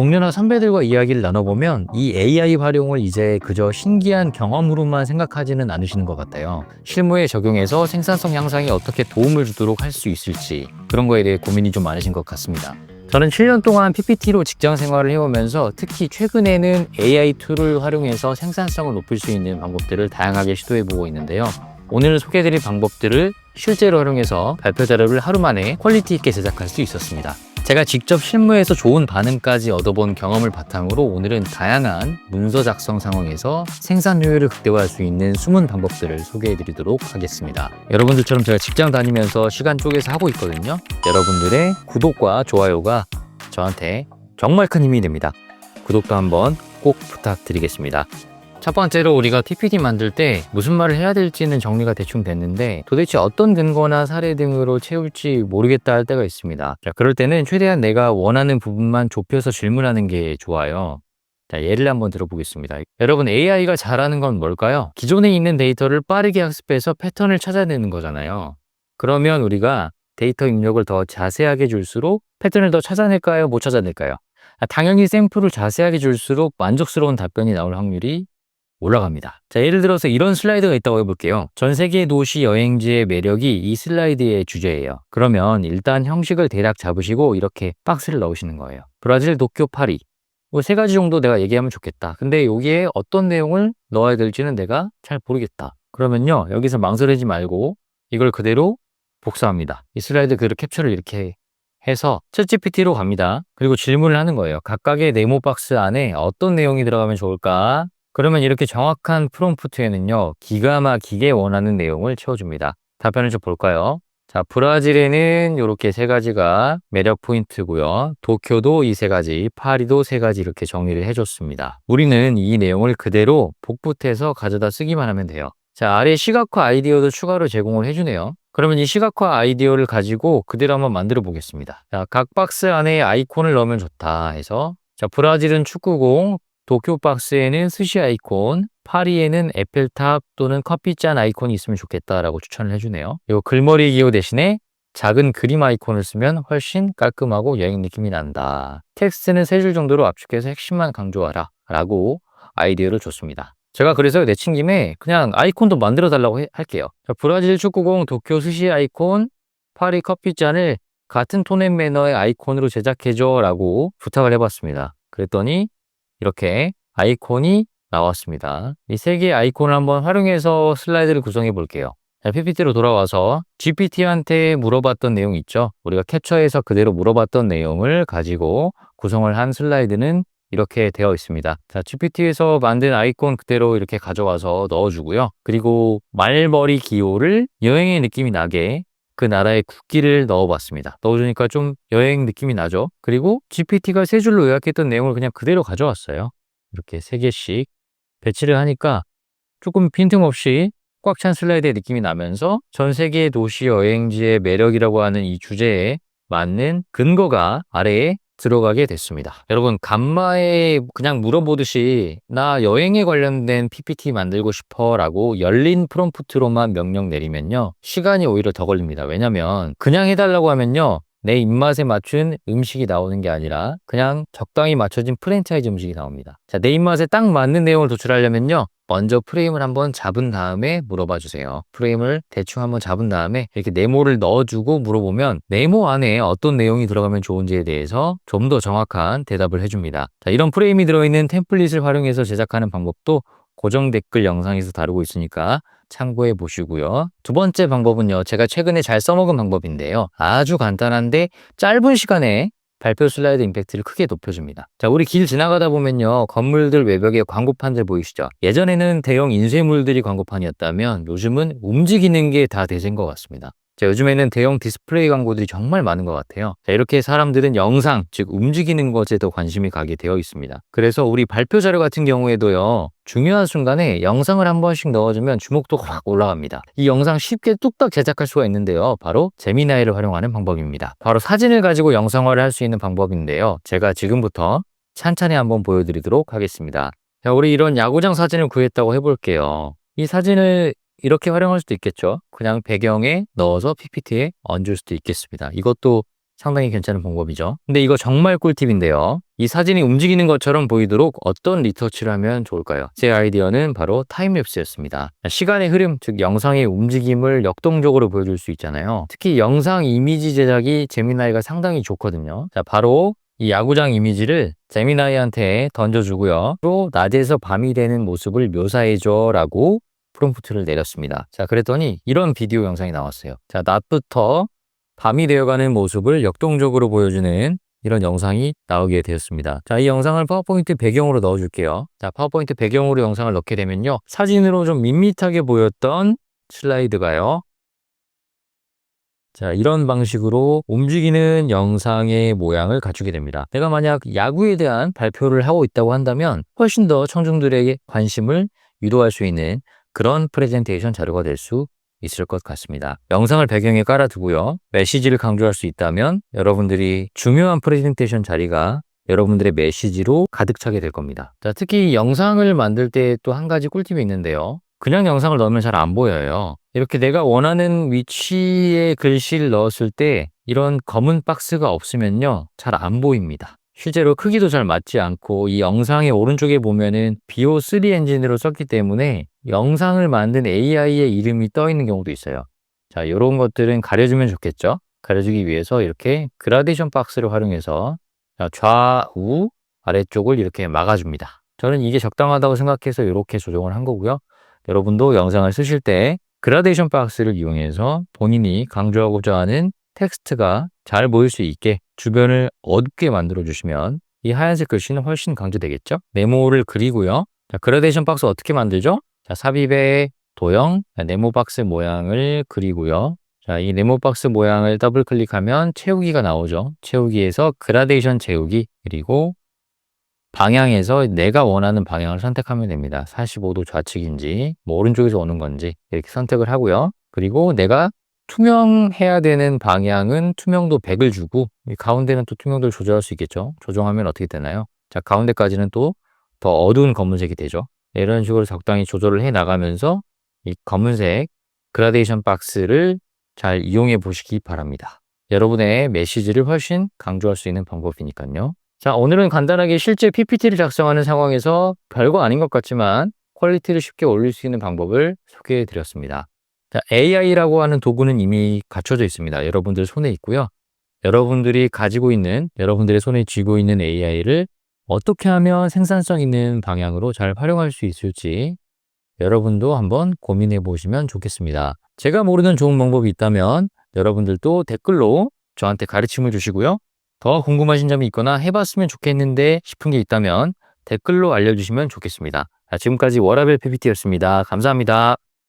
동료나 선배들과 이야기를 나눠보면 이 AI 활용을 이제 그저 신기한 경험으로만 생각하지는 않으시는 것 같아요. 실무에 적용해서 생산성 향상에 어떻게 도움을 주도록 할 수 있을지 그런 거에 대해 고민이 좀 많으신 것 같습니다. 저는 7년 동안 PPT로 직장 생활을 해오면서 특히 최근에는 AI 툴을 활용해서 생산성을 높일 수 있는 방법들을 다양하게 시도해보고 있는데요. 오늘 소개해드릴 방법들을 실제로 활용해서 발표 자료를 하루 만에 퀄리티 있게 제작할 수 있었습니다. 제가 직접 실무에서 좋은 반응까지 얻어본 경험을 바탕으로 오늘은 다양한 문서 작성 상황에서 생산 효율을 극대화할 수 있는 숨은 방법들을 소개해 드리도록 하겠습니다. 여러분들처럼 제가 직장 다니면서 시간 쪼개서 하고 있거든요. 여러분들의 구독과 좋아요가 저한테 정말 큰 힘이 됩니다. 구독도 한번 꼭 부탁드리겠습니다. 첫 번째로 우리가 TPT 만들 때 무슨 말을 해야 될지는 정리가 대충 됐는데 도대체 어떤 근거나 사례 등으로 채울지 모르겠다 할 때가 있습니다. 자, 그럴 때는 최대한 내가 원하는 부분만 좁혀서 질문하는 게 좋아요. 자, 예를 한번 들어보겠습니다. 여러분, AI가 잘하는 건 뭘까요? 기존에 있는 데이터를 빠르게 학습해서 패턴을 찾아내는 거잖아요. 그러면 우리가 데이터 입력을 더 자세하게 줄수록 패턴을 더 찾아낼까요? 못 찾아낼까요? 아, 당연히 샘플을 자세하게 줄수록 만족스러운 답변이 나올 확률이 올라갑니다. 자, 예를 들어서 이런 슬라이드가 있다고 해볼게요. 전 세계 도시 여행지의 매력이 이 슬라이드의 주제예요. 그러면 일단 형식을 대략 잡으시고 이렇게 박스를 넣으시는 거예요. 브라질, 도쿄, 파리. 뭐 세 가지 정도 내가 얘기하면 좋겠다. 근데 여기에 어떤 내용을 넣어야 될지는 내가 잘 모르겠다. 그러면요, 여기서 망설이지 말고 이걸 그대로 복사합니다. 이 슬라이드 그대로 캡처를 이렇게 해서 챗GPT로 갑니다. 그리고 질문을 하는 거예요. 각각의 네모 박스 안에 어떤 내용이 들어가면 좋을까? 그러면 이렇게 정확한 프롬프트에는요, 기가 막히게 원하는 내용을 채워줍니다. 답변을 좀 볼까요? 자, 브라질에는 이렇게 세 가지가 매력 포인트고요. 도쿄도 이 세 가지, 파리도 세 가지 이렇게 정리를 해줬습니다. 우리는 이 내용을 그대로 복붙해서 가져다 쓰기만 하면 돼요. 자, 아래 시각화 아이디어도 추가로 제공을 해주네요. 그러면 이 시각화 아이디어를 가지고 그대로 한번 만들어 보겠습니다. 자, 각 박스 안에 아이콘을 넣으면 좋다 해서 자, 브라질은 축구공, 도쿄 박스에는 스시 아이콘, 파리에는 에펠탑 또는 커피잔 아이콘이 있으면 좋겠다라고 추천을 해주네요. 그리고 글머리 기호 대신에 작은 그림 아이콘을 쓰면 훨씬 깔끔하고 여행 느낌이 난다. 텍스트는 세 줄 정도로 압축해서 핵심만 강조하라 라고 아이디어를 줬습니다. 제가 그래서 내친 김에 그냥 아이콘도 만들어 달라고 해- 할게요. 자, 브라질 축구공, 도쿄 스시 아이콘, 파리 커피잔을 같은 톤 앤 매너의 아이콘으로 제작해줘 라고 부탁을 해봤습니다. 그랬더니 이렇게 아이콘이 나왔습니다. 이 세 개의 아이콘을 한번 활용해서 슬라이드를 구성해 볼게요. 자, PPT로 돌아와서 GPT한테 물어봤던 내용 있죠? 우리가 캡처해서 그대로 물어봤던 내용을 가지고 구성을 한 슬라이드는 이렇게 되어 있습니다. 자, GPT에서 만든 아이콘 그대로 이렇게 가져와서 넣어주고요. 그리고 말머리 기호를 여행의 느낌이 나게 그 나라의 국기를 넣어봤습니다. 넣어주니까 좀 여행 느낌이 나죠? 그리고 GPT가 세 줄로 요약했던 내용을 그냥 그대로 가져왔어요. 이렇게 세 개씩 배치를 하니까 조금 빈틈없이 꽉 찬 슬라이드의 느낌이 나면서 전 세계 도시 여행지의 매력이라고 하는 이 주제에 맞는 근거가 아래에 들어가게 됐습니다. 여러분, 간마에 그냥 물어보듯이 나 여행에 관련된 PPT 만들고 싶어 라고 열린 프롬프트로만 명령 내리면요. 시간이 오히려 더 걸립니다. 왜냐면 그냥 해달라고 하면요. 내 입맛에 맞춘 음식이 나오는 게 아니라 그냥 적당히 맞춰진 프랜차이즈 음식이 나옵니다. 자, 내 입맛에 딱 맞는 내용을 도출하려면요. 먼저 프레임을 한번 잡은 다음에 물어봐 주세요. 프레임을 대충 한번 잡은 다음에 이렇게 네모를 넣어주고 물어보면 네모 안에 어떤 내용이 들어가면 좋은지에 대해서 좀 더 정확한 대답을 해줍니다. 자, 이런 프레임이 들어있는 템플릿을 활용해서 제작하는 방법도 고정 댓글 영상에서 다루고 있으니까 참고해 보시고요. 두 번째 방법은요. 제가 최근에 잘 써먹은 방법인데요. 아주 간단한데 짧은 시간에 발표 슬라이드 임팩트를 크게 높여줍니다. 자, 우리 길 지나가다 보면요. 건물들 외벽에 광고판들 보이시죠? 예전에는 대형 인쇄물들이 광고판이었다면 요즘은 움직이는 게 다 대세인 것 같습니다. 자, 요즘에는 대형 디스플레이 광고들이 정말 많은 것 같아요. 자, 이렇게 사람들은 영상, 즉 움직이는 것에 더 관심이 가게 되어 있습니다. 그래서 우리 발표 자료 같은 경우에도요. 중요한 순간에 영상을 한 번씩 넣어주면 주목도가 확 올라갑니다. 이 영상 쉽게 뚝딱 제작할 수가 있는데요. 바로 제미나이를 활용하는 방법입니다. 바로 사진을 가지고 영상화를 할 수 있는 방법인데요. 제가 지금부터 찬찬히 한번 보여드리도록 하겠습니다. 자, 우리 이런 야구장 사진을 구했다고 해볼게요. 이 사진을 이렇게 활용할 수도 있겠죠. 그냥 배경에 넣어서 PPT에 얹을 수도 있겠습니다. 이것도 상당히 괜찮은 방법이죠. 근데 이거 정말 꿀팁인데요. 이 사진이 움직이는 것처럼 보이도록 어떤 리터치를 하면 좋을까요? 제 아이디어는 바로 타임랩스였습니다. 시간의 흐름, 즉 영상의 움직임을 역동적으로 보여줄 수 있잖아요. 특히 영상 이미지 제작이 제미나이가 상당히 좋거든요. 자, 바로 이 야구장 이미지를 제미나이한테 던져주고요. 또 낮에서 밤이 되는 모습을 묘사해줘 라고 프롬프트를 내렸습니다. 자, 그랬더니 이런 비디오 영상이 나왔어요. 자, 낮부터 밤이 되어가는 모습을 역동적으로 보여주는 이런 영상이 나오게 되었습니다. 자, 이 영상을 파워포인트 배경으로 넣어줄게요. 자, 파워포인트 배경으로 영상을 넣게 되면요. 사진으로 좀 밋밋하게 보였던 슬라이드가요. 자, 이런 방식으로 움직이는 영상의 모양을 갖추게 됩니다. 내가 만약 야구에 대한 발표를 하고 있다고 한다면 훨씬 더 청중들에게 관심을 유도할 수 있는 그런 프레젠테이션 자료가 될 수 있을 것 같습니다. 영상을 배경에 깔아두고요. 메시지를 강조할 수 있다면 여러분들이 중요한 프레젠테이션 자리가 여러분들의 메시지로 가득 차게 될 겁니다. 자, 특히 영상을 만들 때 또 한 가지 꿀팁이 있는데요. 그냥 영상을 넣으면 잘 안 보여요. 이렇게 내가 원하는 위치에 글씨를 넣었을 때 이런 검은 박스가 없으면요. 잘 안 보입니다. 실제로 크기도 잘 맞지 않고 이 영상의 오른쪽에 보면은 BO3 엔진으로 썼기 때문에 영상을 만든 AI의 이름이 떠 있는 경우도 있어요. 자, 이런 것들은 가려주면 좋겠죠? 가려주기 위해서 이렇게 그라데이션 박스를 활용해서 자, 좌우 아래쪽을 이렇게 막아줍니다. 저는 이게 적당하다고 생각해서 이렇게 조정을 한 거고요. 여러분도 영상을 쓰실 때 그라데이션 박스를 이용해서 본인이 강조하고자 하는 텍스트가 잘 보일 수 있게 주변을 어둡게 만들어 주시면 이 하얀색 글씨는 훨씬 강조되겠죠? 네모를 그리고요. 자, 그라데이션 박스 어떻게 만들죠? 자, 삽입의 도형, 자, 네모 박스 모양을 그리고요. 자, 이 네모 박스 모양을 더블 클릭하면 채우기가 나오죠. 채우기에서 그라데이션 채우기, 그리고 방향에서 내가 원하는 방향을 선택하면 됩니다. 45도 좌측인지, 뭐 오른쪽에서 오는 건지 이렇게 선택을 하고요. 그리고 내가 투명해야 되는 방향은 투명도 100을 주고 이 가운데는 또 투명도를 조절할 수 있겠죠. 조정하면 어떻게 되나요? 자, 가운데까지는 또 더 어두운 검은색이 되죠. 이런 식으로 적당히 조절을 해 나가면서 이 검은색 그라데이션 박스를 잘 이용해 보시기 바랍니다. 여러분의 메시지를 훨씬 강조할 수 있는 방법이니까요. 자, 오늘은 간단하게 실제 PPT를 작성하는 상황에서 별거 아닌 것 같지만 퀄리티를 쉽게 올릴 수 있는 방법을 소개해 드렸습니다. 자, AI라고 하는 도구는 이미 갖춰져 있습니다. 여러분들 손에 있고요. 여러분들이 가지고 있는, 여러분들의 손에 쥐고 있는 AI를 어떻게 하면 생산성 있는 방향으로 잘 활용할 수 있을지 여러분도 한번 고민해 보시면 좋겠습니다. 제가 모르는 좋은 방법이 있다면 여러분들도 댓글로 저한테 가르침을 주시고요. 더 궁금하신 점이 있거나 해봤으면 좋겠는데 싶은 게 있다면 댓글로 알려주시면 좋겠습니다. 자, 지금까지 워라벨 PPT였습니다. 감사합니다.